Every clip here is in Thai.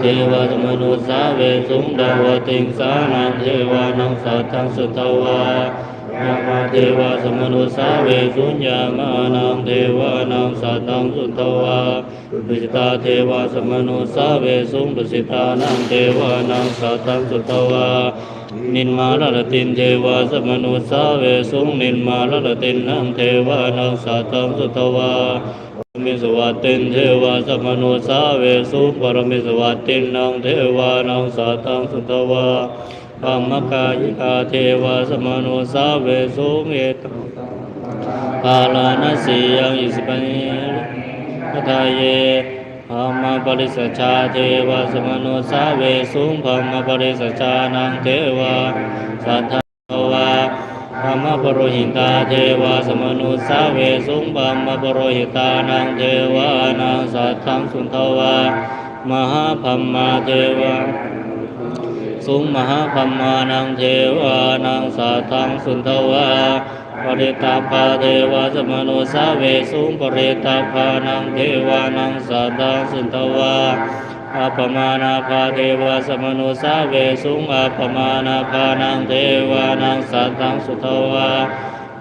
เทวะมนุสสาเวสุงดาวติงสานังเทวานังสัตตังสุตวายามาเทวสมนุสาเวสุญญามานังเทวานังสัตตังสุตวาดุสิตาเทวสมนุสาเวสุงดุสิตานังเทวานังสัตตังสุตวานินมาลลตินเทวสมนุสาเวสุงนินมาลลตินนังเทวานังสัตตังสุตวา มิสวัตินเทวาสมนุสาเวสุปรมิสวัตินนางเทวานังสัตตังสุตวาธรรมกายิกาเทวาสมนุสาเวสุเอตกาลานัสสียังอิสปัญญทาเยธรรมปริสัชาเทวาสมนุสาเวสุธรรมปริสัชานังเทวาสัทธา ธรรมปโรหิตาเทวาสมนุสาเวสุงบัมมปโรหิตานังเทวานังสัทธังสุนทวามหาพัมมาเทวาสุงมหาพัมมานังเทวานังสัทธังสุนทวาปริตาภาเทวาสมนุสาเวสุงปริตาภานังเทวานังสัทธังสุนทวา อัปมานาภาเทวสมนุสาเวสุงอัปมานาภานังเทวานังสัตตังสุทวา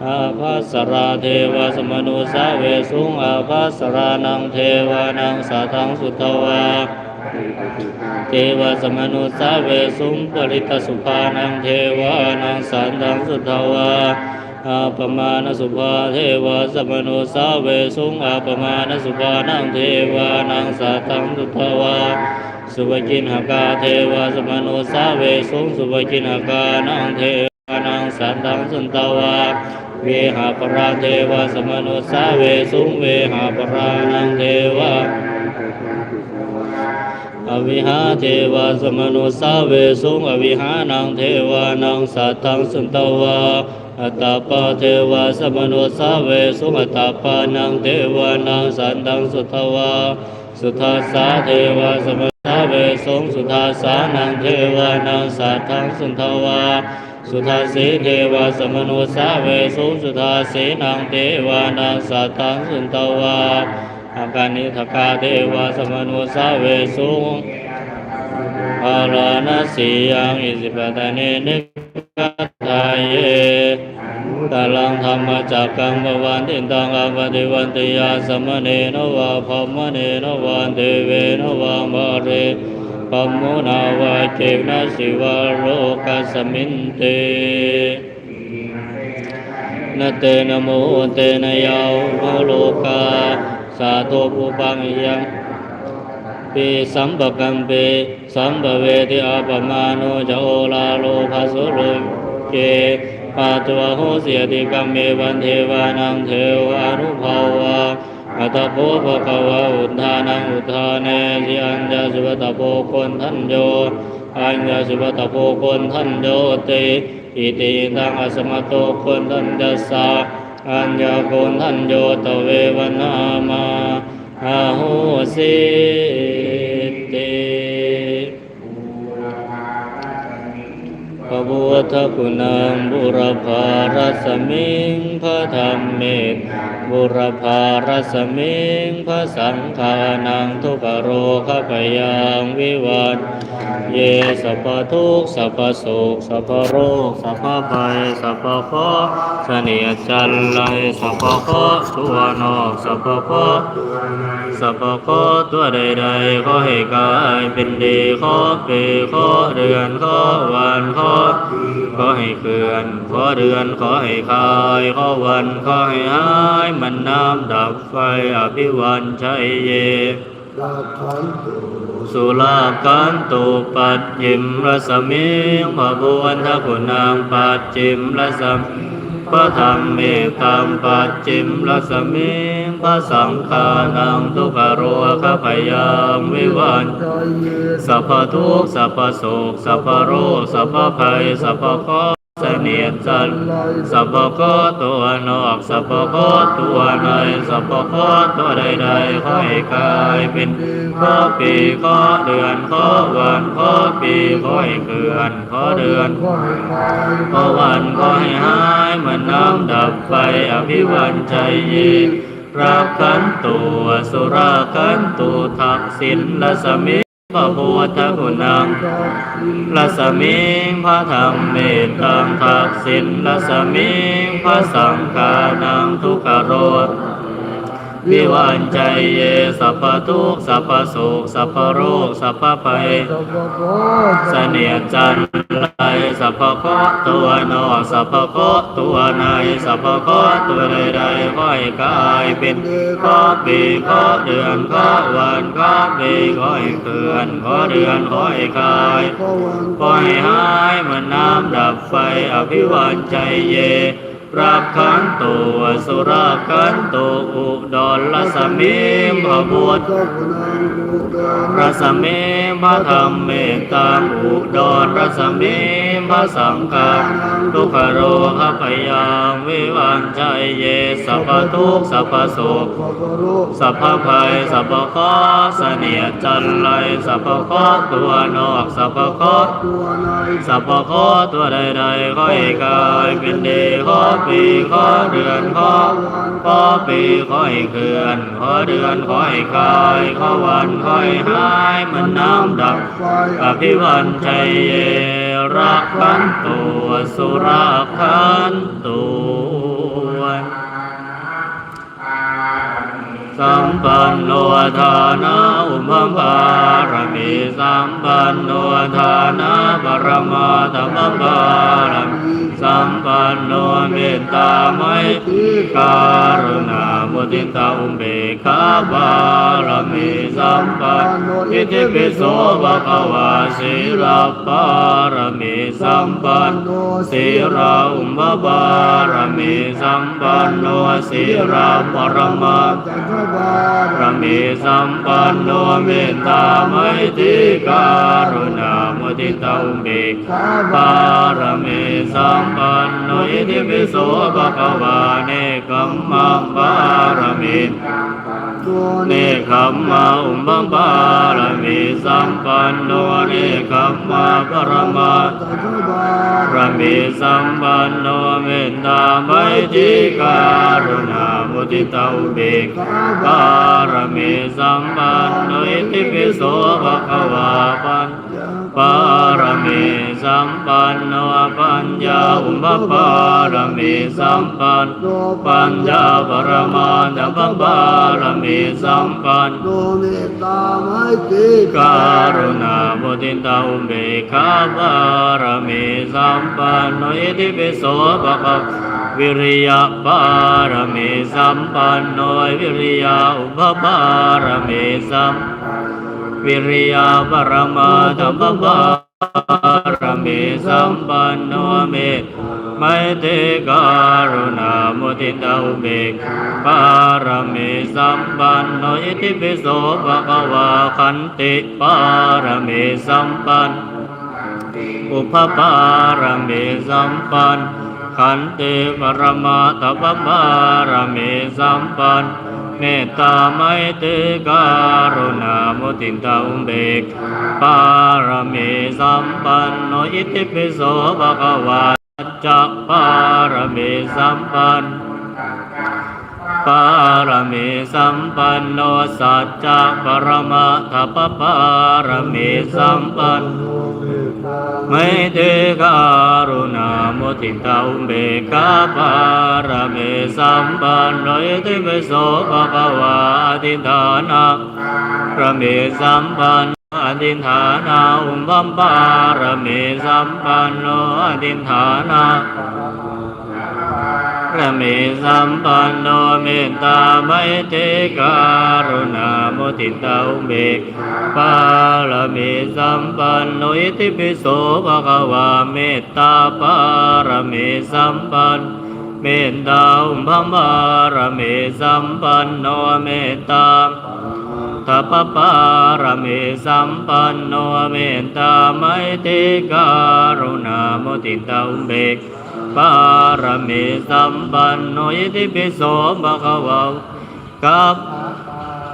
อาภัสราเทวสมนุสาเวสุงอาภัสรานังเทวานังสัตตังสุทวาเทวสมนุสาเวสุงปริตสุภานังเทวานังสัตตังสุทวา อาปมาณสุภาเทวะสมโนสาเวสุงอาปมาณสุภานังเทวานังสัตังสุทวาสุภกินหกาเทวะสมโนสาเวสุงสุภกินหกานังเทวานังสัตังสุทวาเวหาปราเทวะสมโนสาเวสุงเวหาปรานังเทวะ อวิหาเทวาสมนุสาเวสุงอวิหานังเทวานังสัตตังสุนตวาอัตตาปาเทวาสมนุสาเวสุงอัตตาปานังเทวานังสัตตังสุทวาสุทัสสาเทวาสมนุสาเวสุงสุทัสสานังเทวานังสัตตังสุนทวาสุทัสสีเทวาสมนุสาเวสุงสุทัสสีนังเทวานังสัตตังสุนทวา อาการนิทกาเทวาสมนุสาเวสุงอาลานาสียังอิสิปตานินิกัตถายเยตาลังธรรมจักกังบวันติตังอาปฏิวันติยาสมเนนวะพมเนนวันเทเวนวะมาเรปมุนาวาเจนะสิวะโรกัสมินเตนเตนโมเตนยาวโลกา สาธุปุปังยังปีสัมปกัมปีสัมปเวทิอาปมาโนจะโอลาโลภาสุโลเกปาตัวโหเสียติกัมเมวันเทวานังเทวานุภาวะอัตโพภะคะวะอุทธานังอุทธาเนสิอัญญาสุปตโพคนทันโยอัญญาสุปตโพคนทันโยติอิติตังอสมโตคนทันจัสสะ อัญญาโคนทันโยตเววนามาอาหูสิติ พุทธคุณังบุรพารัสมิงพระธรรมเมตบุรพารัสมิงพระสังฆานังทุกขโรคพยังวิวัตเยสัพทุกสัพพโศกสัพโรคสัพภัยสัพพะเคราะห์เสนียจันไรสัพพะเคราะห์ตัวนอกสัพพะเคราะห์สัพพะเคราะห์ตัวใดๆขอให้กายเป็นดีขอปีขอเดือนขอวันขอขอให้เคลื่อน ขอเดือนขอให้คาย ขอวันขอให้หายมันน้ำดับไฟอภิวันชัยเยสุลากันตุปัจจิมรสมิงพระบุญทคุณังปัจจิมรสมพระธรรมเมตัมปัจจิมรสมิง พระสังฆานังทุกขโรคพยังวิวันสัพพทุกข์สัพพโศกสัพพโรคสัพพภัยสัพพคราะห์เสนียจันทร์สัพพเคตัวนอกสัพพเคตัวในสัพพเคตัวใดๆขอให้กลายเป็นข้อปีข้อเดือนข้อวันข้อปีขอให้เคลื่อนข้อเดือนขอให้คายข้อวันขอให้หายเหมือนน้ำดับไฟอภิวันใจเย็น รักขันตุอสุราขันตุทักษิณลสมิพระพุทธคุณังละสมิงพระธรรมเมตตังทักษิณรัสมิงพระสังฆานังทุกขโรธ วิวันใจเยสัพพทุกสัพพโศกสัพพโรคสัพพภัยสัพพะโพเสนียดจันไรสัพพะเคตัวนอกสัพพะเคตัวในสัพพะเคตัวใดๆค่อยกายเป็นข้อปีข้อเดือนข้อวันข้อปีค่อยเดือนข้อเดือนค่อยกายก็อยหายเหมันน้ำดับไฟอภิวันใจเย รักขันตุสุรักขันตุอุดรลสมิมพบุตรรสมิมพระธรรมเมตตังอุดรรสมิมพระสังฆา ทุกขโรหพยังวิวันใจเยสัพทุกสัพพโศกสัพพะโรคสัพภัยสัพคราะห์เนียจันไรสัพคราะห์ตัวนอกสัพคราะห์ตัวในสัพพะข้อตัวใดๆข้อยกายเป็นเดข้อปีข้อเดือนข้อข้อปีข้อยเคือนข้อเดือนข้อยกายข้อวันข้อยหายมันน้ำดับอภิวันชัยเย รักขันตัวสุราขันตัวสัมปันโนทานาอุมภารมีสัมปันโนทานาปรมาธรรมภารมีสัมปันโนเมตตาไมตรีการุณามุทิตาอุเบกขาบารมี สัมปันโนอิติปิโสภะคะวาสีลปารมีสัมปันโนสีราอุมบารมีสัมปันโนสีราปรมาจันทบารมีสัมปันโนเมตตาไมตรีการุณามุทิตาอุเบกขาบารมีสัมปันโนอิติปิโสภะคะวาเนกัมมังบารมี เนคัมมาอุมบังบารมีสัมปันโนเนคัมมาปรมาตุบารมีสัมปันโนเมตตาไมติการุณามุติตาอุเบกขาบารมีสัมปันโนอิติปิโสภะคะวาปัน ปารมีสัมปันโนปัญญาอุปปารมีสัมปันโนปัญญาปรมาณัปปารมีสัมปันโนเมตตาไมตรีการุณาบุติตาอุเบกขาบารมีสัมปันโนอิติปิโสภะคะวิริยะบารมีสัมปันโนวิริยะอุปปารมีสัม วิริยาปรมาธรรมบารมีสัมปันโนเมไมเตการุณามุทิตาอุเบกปารมีสัมปันโนอิติปิโสภะคะวาคันติปารมีสัมปันอุปปารมีสัมปันขันติปรมาทัพปารมีสัมปัน เมตตาไมตรีการุณามุติตาอุเบกปารมีสัมปันโนอิติปิโสภะคะวาจักปารมีสัมปันปารมีสัมปันโนสัจจะปรมาทัปปารมีสัมปันโนเมตตาไม่เทการุณา มุทิตาอุเบกาปารเมสัมปันโนยติเมโสภะคะวาอธิฐานะพระเมสัมปันโนอธิฐานาอุมบัมปารเมสัมปันโนอธิฐานา พระมีสัมปันโนเมตตาไมตรีการุณามุทิตาอุเบกปารมีสัมปันโนอิติปิโสภะคะวาเมตตาปารมีสัมปันเมตตาอุมภมารมีสัมปันโนเมตตาทัพปารมีสัมปันโนเมตตาไมตรีการุณามุติตาอุเบก ปารมีสัมปันโนอิติปิโสภะคะวากับ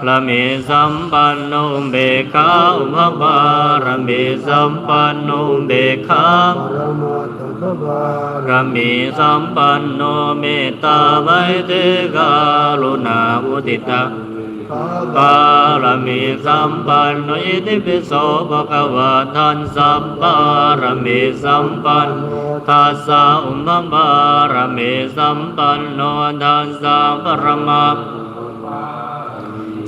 ละมิสัมปันโนเบกขาอุปปารมิสัมปันโนเบกขาพระบารมีสัมปันโนเมตตาไวเทกาลุณาอุติตา ปาลมีสัมปันโนอิติปิโสภะคะวะทันสัมปารมีสัมปันทัสสะอุมมบารมีสัมปันโนทัสสะปรมัง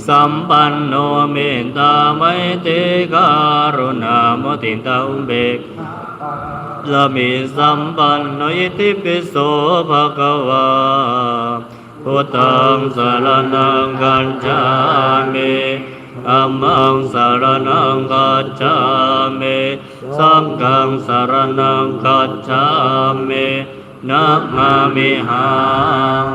สัมปันโนเมตตาไมตรการุณาโมติตาอุเบกละมีสัมปันโนอิติปิโสภะคะวะ พุทธังสารนังกัจจามิธัมมังสารนังกัจจามิสังฆังสารนังกัจจามินะมามิหัง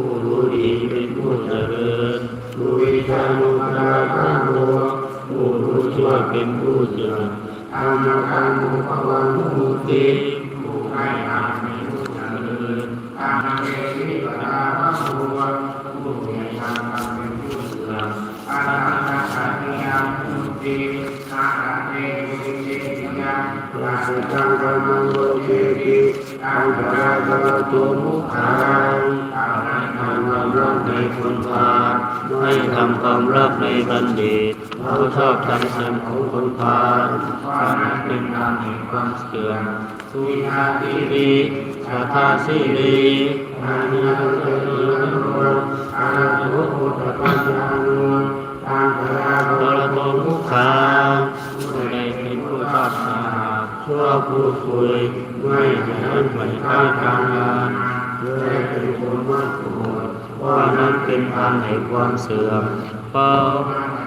ผู้รู้ดีเป็นผู้เจริญสุวิชานุภาคังโลผู้รู้ชั่วเป็นผู้เจริญธรรมคังโลภวันตุเตผู้ให้ทานเป็นผู้เจริญธรรมเมติปะทาภะโวผู้ให้ทานเป็นผู้เสื่อมอาลาลาสัตยามุติอาลาเตวิเตยาราชกังกรรมังโลเกติ อังคาราภวตุมุขังอาลาทำความรักในคนพาลให้ทำความรักในบัณฑิตเขาชอบทำสริมของคนพาลควานั้นเป็นทางแห่งความเสื่อมสุนาทีวีชาทาสีลีอานิยเตโยนโรอาราตุโหตปัญญาโนตังพระบรโตมุขาผู้ใดเป็นผู้ชอบ สาหาชอบพูดคุยไม่เห็นไม่ค่ายการงานและเป็นคนมากโกรธว่านั้นเป็นทางแห่งความเสื่อมเป้า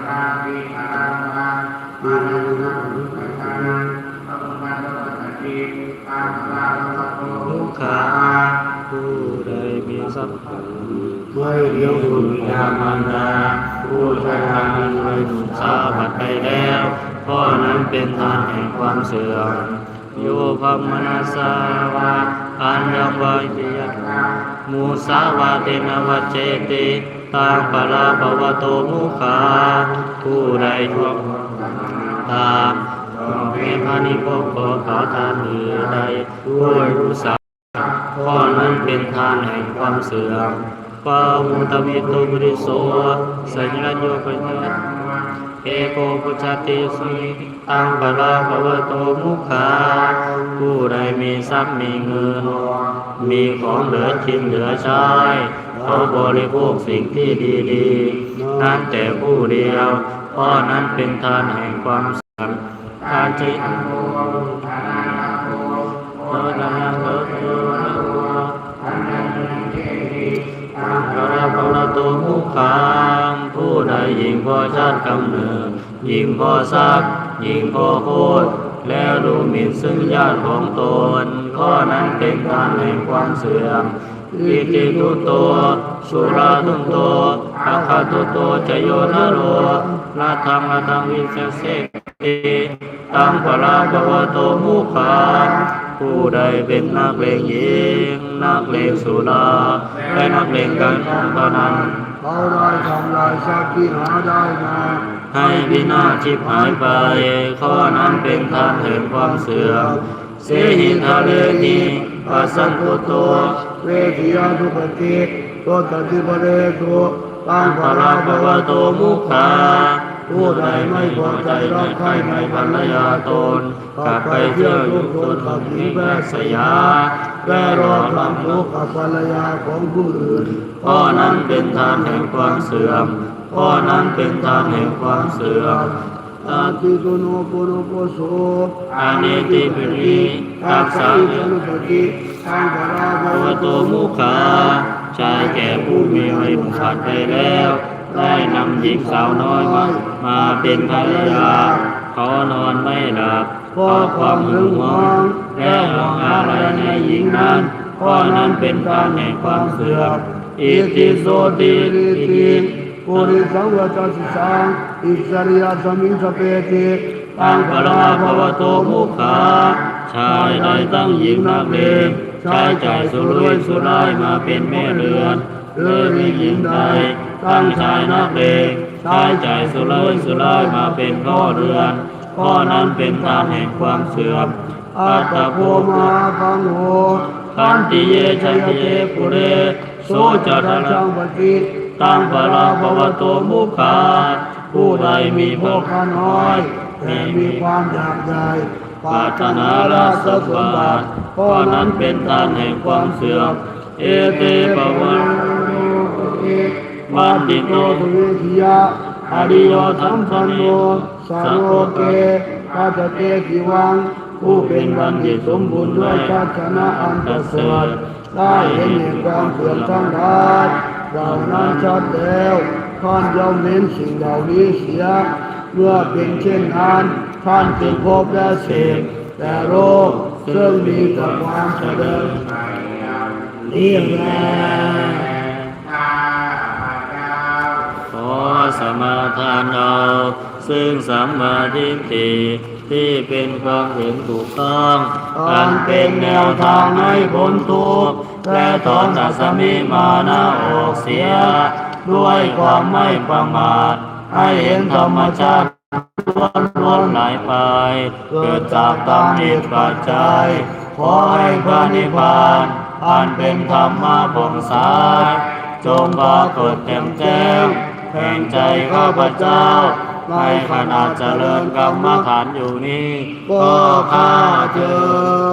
ตาวิอาลามามานังนังปัตตานังปัปปะตะปะติอาลาลาโตทุกขาผู้ใดมีทรัพย์ไม่เลี้ยงคุคุณณบิดามารดา ผู้ใช้ทางเงินไว้หนุนสาบัดไปแล้วข้อนั้นเป็นทางแห่งความเสื่อมโยพัมมนาสาวาอันยังวายติยะมูสาวาเตนวัจเจติตังปลาภวโตมุขาผู้ใดท่องตามเมพานิโกโกขอทานอื่นใดด้วยรู้สักข้อนั้นเป็นทานแห่งความเสื่อม ปามุตมิโตบริโสสัญญาโยปัญญาเอโกปุจจติสุนิตังปะลาภวโตมุขาผู้ใดมีทรัพย์มีเงิน มีของเหลือกินเหลือใช้เขาบริโภคสิ่งที่ดีๆนั้นแต่ผู้เดียวข้อนั้นเป็นทานแห่งความเสื่อมทานจิตโอทานาโตโนนาโนโยนะโม อันนั้นเจติ ตังพระพรตุมุขังผู้ใดหญิงพอชาติกำเนิดหญิงพอทรัพย์หญิงพอโคตรแล้วดูหมิ่นซึ่งญาติของตนข้อนั้นเป็นการแห่งความเสื่อมอิติทุโต สุราทุโตอาคาทุโตจโยนะโรนาทังอาทังวิเศษเสกติตังปราภวโตมุขัง ผู้ใดเป็นนักเลงหญิงนักเลงสุราและนักเลงการพนันเขาได้ทำลายทรัพย์ที่หาได้มาให้พินาศชิบหายไป ข้อนั้นเป็นทางแห่งความเสื่อมเสหิทะเลนีปัสสันตุโตเวทียาทุปติโตตติปเรตุตังปปะราราภภววโตโตมุมุขาขา ผู้ใดไม่พอใจรักใครในภรรยาตนกลับไปเที่ยวยุตนกับหญิงแวสยาและรอความทุกข์กับภรรยาของผู้อื่นข้อนั้นเป็นทางแห่งความเสื่อมข้อนั้นเป็นทางแห่งความเสื่อมตาติโกโนโปโนโปโสอานิติปิริตักสัสะงจนุปติตังปะราภวโตโตมุขาชายแก่ผู้มีไว้ขาดไปแล้ว ได้นำหญิงสาวน้อยมามาเป็นภรรยาเขานอนไม่หลับเพราะความหึงหวงและมองอะไรในหญิงนั้นข้อนั้นเป็นการแห่งความเสื่อมอิติโสติอิติปุริสังวจัสสังอิสริยสมิงสเปติตังปะราภวโตมุขาชายใดตั้งหญิงนักเลงใช้จ่ายสุรุ่ยสุร่ายมาเป็นแม่เรือนหรือมีหญิงใด ตั้งชายนักเลงใช้จ่ายสุรุ่ยสุรายมาเป็นพ่อเรือนพ่อนั้นเป็นทางแห่งความเสื่อมอัตตโพมาคันโหขันติเยชัยเยปุเรโสจัตจังปฏิตังปะราภวโตมุขาผู้ใดมีพวกขาน้อยแต่มีความอยากใหญ่ปรารถนาราชสมบัติเพราะนั้นเป็นทานแห่งความเสื่อมเอเตปวัน วันติโตตุเวทิยะอริโยสัมปันโนสาวโรเกปัจเจกิวังผู้เป็นบัณฑิตสมบูรณ์ด้วยชัชนะอันประเสริฐได้เห็นแห่งความเสื่อมทั้งหลายเหล่านั้นชัดแล้วท่านย่อมเว้นสิ่งเหล่านี้เสียเมื่อเป็นเช่นนั้นท่านจึงพบและเสพแต่โรคซึ่งมีแต่ความเจริญนี่แหละ ขอ สมาทานเอาซึ่งสัมมาทิฏฐิที่เป็นความเห็นถูกต้องอันเป็นแนวทางให้พ้นทุกข์และถอนอัสมิมานะออกเสีย ด้วยความไม่ประมาท ให้เห็นธรรมชาติล้วนล้วนๆหลายไป เกิดจากตามเหตุปัจจัยขอให้พระนิพพานอันเป็นธรรมะผ่องใสจงปรากฏแจ่มแจ้ง แห่งใจข้าพเจ้า ในขณะเจริญกรรมฐานอยู่นี้ก็ข้าเจอ